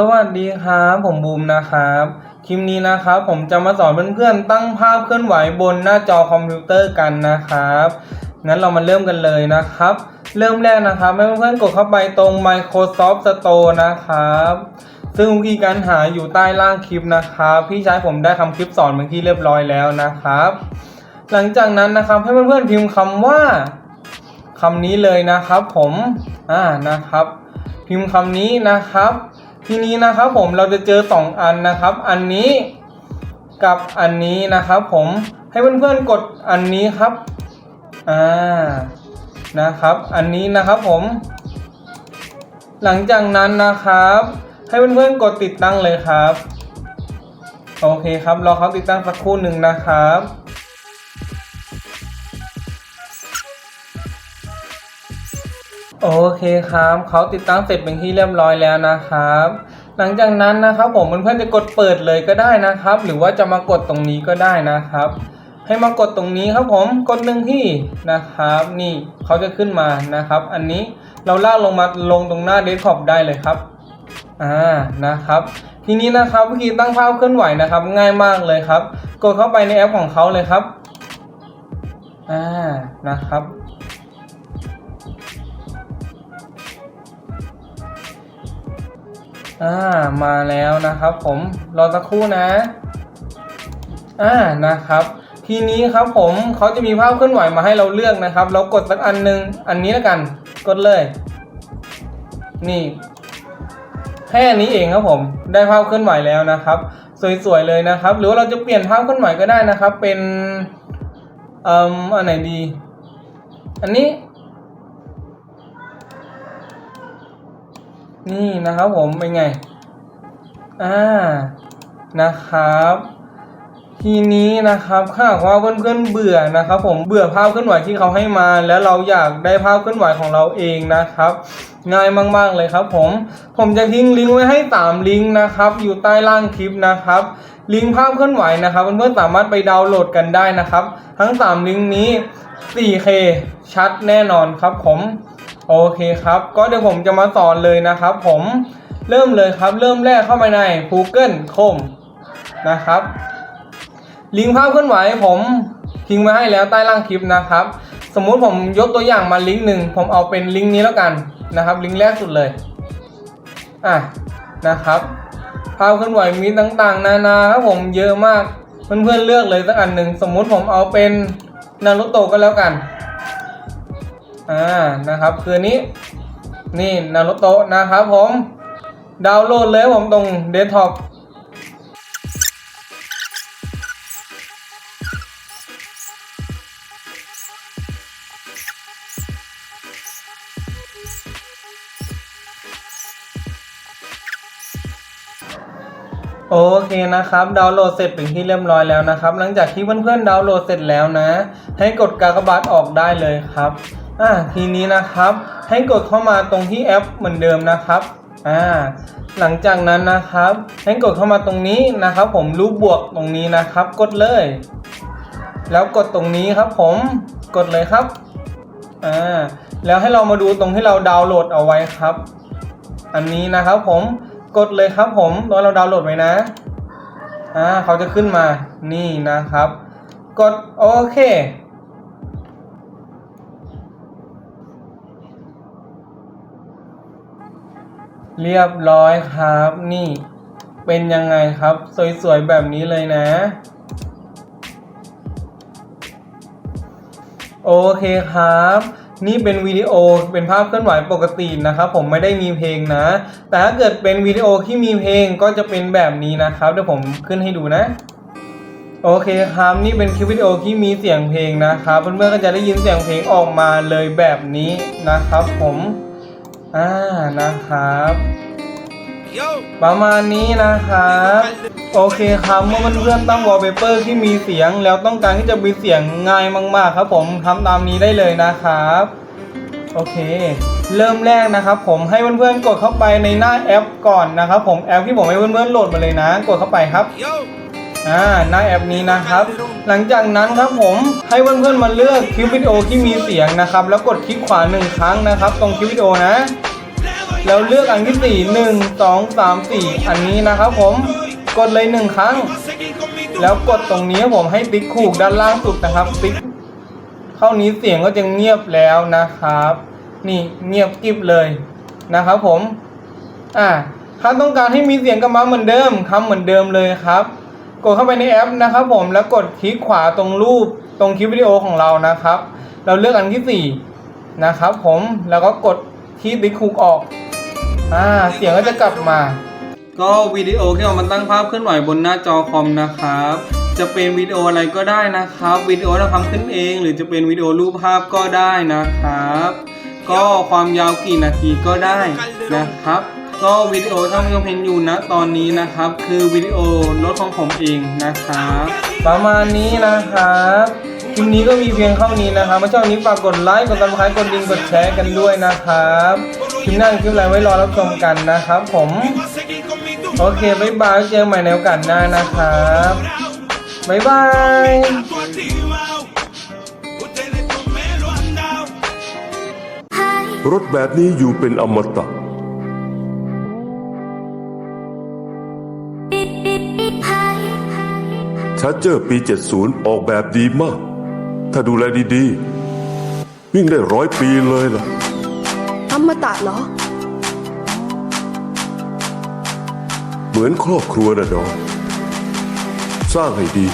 สวัสดีครับผมบูมนะครับ คลิปนี้นะครับผมจะมาสอนเพื่อนๆตั้งภาพเคลื่อนไหวบนหน้าจอคอมพิวเตอร์กันนะครับงั้นเรามาเริ่มกันเลยนะครับ เริ่มแรกนะครับให้เพื่อนๆกดเข้าไปตรง Microsoft Store นะครับ ซึ่งวิธีการหาอยู่ใต้ล่างคลิปนะครับพี่ชายผมได้ทำคลิปสอนเป็นที่เรียบร้อยแล้วนะครับ หลังจากนั้นนะครับให้เพื่อนๆพิมพ์คำว่าคำนี้เลยนะครับ ผมอ่านะครับ พิมพ์คำนี้นะครับ ทีนี้นะครับผมเราจะเจอสองอันนะครับ อันนี้กับอันนี้นะครับ ผมให้เพื่อนๆกดอันนี้ครับอ่านะครับ อันนี้นะครับผม หลังจากนั้นนะครับ ให้เพื่อนๆกดติดตั้งเลยครับ โอเคครับรอเขาติดตั้งสักครู่หนึ่งนะครับ โอเคครับเขาติดตั้งเสร็จเป็นที่เรียบร้อยแล้วนะครับ หลังจากนั้นนะครับผมเพื่อนๆจะกดเปิดเลยก็ได้นะครับ หรือว่าจะมากดตรงนี้ก็ได้นะครับ ให้มากดตรงนี้ครับผมกดหนึ่งที่นะครับ นี่เขาจะขึ้นมานะครับ อันนี้เราลากลงมาลงตรงหน้าเดสก์ท็อปได้เลยครับอ่านะครับ ทีนี้นะครับวิธีตั้งภาพเคลื่อนไหวนะครับ ง่ายมากเลยครับ กดเข้าไปในแอปของเขาเลยครับอ่านะครับ อ่ามาแล้วนะครับ ผมรอสักครู่นะอ่านะครับ ทีนี้ครับผมเขาจะมีภาพเคลื่อนไหวมาให้เราเลือกนะครับ เรากดสักอันหนึงอันนี้แล้วกัน กดเลย นี่แค่นี้เองครับผมได้ภาพเคลื่อนไหวแล้วนะครับ สวยๆเลยนะครับ หรือว่าเราจะเปลี่ยนภาพเคลื่อนไหวก็ได้นะครับ เป็นเอ่ออันไหนดี อันนี้ นี่นะครับผมเป็นไง อ่า นะครับ ทีนี้นะครับถ้าหากว่าเพื่อนๆเบื่อนะครับ ผมเบื่อภาพเคลื่อนไหวที่เขาให้มา แล้วเราอยากได้ภาพเคลื่อนไหวของเราเองนะครับ ง่ายมากๆเลยครับผม ผมจะทิ้งลิงก์ไว้ให้สามลิงก์นะครับ อยู่ใต้ล่างคลิปนะครับ ลิงก์ภาพเคลื่อนไหวนะครับเพื่อนๆสามารถไปดาวน์โหลดกันได้นะครับ ทั้งสามลิงก์นี้ 4K ชัดแน่นอนครับผม โอเคครับ ก็เดี๋ยวผมจะมาสอนเลยนะครับ ผมเริ่มเลยครับ เริ่มแรกเข้าไปใน Google Chrome นะครับ ลิงก์ภาพเคลื่อนไหวผมทิ้งไว้ให้แล้วใต้ล่างคลิปนะครับ สมมุติผมยกตัวอย่างมาลิงก์หนึ่งผมเอาเป็นลิงก์นี้แล้วกันนะครับ ลิงก์แรกสุดเลยอะนะครับ ภาพเคลื่อนไหวมีต่างๆ นานาครับผมเยอะมากเพื่อนๆเลือกเลยสักอันหนึ่งสมมุติผมเอาเป็นนารุโตะก็แล้วกัน อ่านะครับ คืออนนี้นี่นารุโตะนะครับผมดาวน์โหลดเลยผมตรงเดสก์ท็อปโอเคนะครับดาวน์โหลดเสร็จเป็นที่เรียบร้อยแล้วนะครับ หลังจากที่เพื่อนๆดาวน์โหลดเสร็จแล้วนะ ให้กดกากบาทออกได้เลยครับ อ่าทีนี้นะครับให้กดเข้ามาตรงที่แอปเหมือนเดิมนะครับอ่าหลังจากนั้นนะครับ ให้กดเข้ามาตรงนี้นะครับ ผมรูปบวกตรงนี้นะครับ กดเลย แล้วกดตรงนี้ครับ ผมกดเลยครับอ่าแล้วให้เรามาดูตรงที่เราดาวน์โหลดเอาไว้ครับ อันนี้นะครับผมกดเลยครับผมตอนเราดาวน์โหลดไว้นะอ่าเขาจะขึ้นมานี่นะครับ กดโอเค เรียบร้อยครับ นี่เป็นยังไงครับ สวยๆ แบบนี้เลยนะ โอเคครับ นี่เป็นวิดีโอเป็นภาพเคลื่อนไหวปกตินะครับผมไม่ได้มีเพลงนะ แต่ถ้าเกิดเป็นวิดีโอที่มีเพลงก็จะเป็นแบบนี้นะครับเดี๋ยวผมขึ้นให้ดูนะโอเคครับนี่เป็นคลิปวิดีโอที่มีเสียงเพลงนะครับเพื่อนๆก็จะได้ยินเสียงเพลงออกมาเลยแบบนี้นะครับผม อ่านะครับ Yo! ประมาณนี้นะครับโอเคครับเมื่อเพื่อนๆตั้งวอลเปเปอร์ที่มีเสียง แล้วต้องการที่จะมีเสียงง่ายมากๆ ครับผมทำตามนี้ได้เลยนะครับโอเค เริ่มแรกนะครับผมให้เพื่อนๆกดเข้าไปในหน้าแอปก่อนนะครับผมแอปที่ผมให้เพื่อนๆโหลดมาเลยนะ กดเข้าไปครับ Yo! อ่าหน้าแอปนี้นะครับ หลังจากนั้นครับผมให้เพื่อนๆมาเลือกคลิปวิดีโอที่มีเสียงนะครับ แล้วกดคลิกขวาหนึ่งครั้งนะครับ ตรงคลิปวิดีโอนะ Now แล้วเลือกอันที่สี่หนึ่งสองสามสี่อันนี้นะครับผมกดเลยหนึ่งครั้ง แล้วกดตรงนี้ผมให้ติ๊กถูกด้านล่างสุดนะครับติ๊กเท่านี้เสียงก็จะเงียบแล้วนะครับ นี่เงียบกริบเลยนะครับผมอ่าถ้าต้องการให้มีเสียงกลับมาเหมือนเดิมทำเหมือนเดิมเลยครับ กดเข้าไปในแอปนะครับ ผมแล้วกดคลิกขวาตรงรูปตรงคลิปวิดีโอของเรานะครับ เราเลือกอันที่สี่นะครับ ผมแล้วก็กดที่ติ๊กคุกออกอ่าเสียงก็จะกลับมา ก็วิดีโอที่เอามาตั้งภาพเคลื่อนไหวบนหน้าจอคอมนะครับ จะเป็นวิดีโออะไรก็ได้นะครับวิดีโอเราทำขึ้นเอง หรือจะเป็นวิดีโอรูปภาพก็ได้นะครับ ก็ความยาวกี่นาทีก็ได้นะครับ ก็วิดีโอที่ท่านผู้ชมเห็นอยู่นะตอนนี้นะครับ คือวิดีโอรถของผมเองนะครับประมาณนี้นะครับคลิปนี้ก็มีเพียงเท่านี้นะครับถ้าชอบนี้ฝากกดไลค์กดติดตามกดลิงกดแชร์กันด้วยนะครับคลิปหน้าคลิปอะไรไว้รอรับชมกันนะครับ ผมโอเคบายบายเจอกันใหม่ในโอกาสหน้านะครับบายบายรถแบบนี้อยู่เป็นอมตะ ชาร์เจอร์ปี 70 ออกแบบดีมาก ถ้าดูแลดีๆ วิ่งได้ร้อยปีเลยล่ะอมตะเหรอ เหมือนครอบครัวนะดอนสร้างให้ดี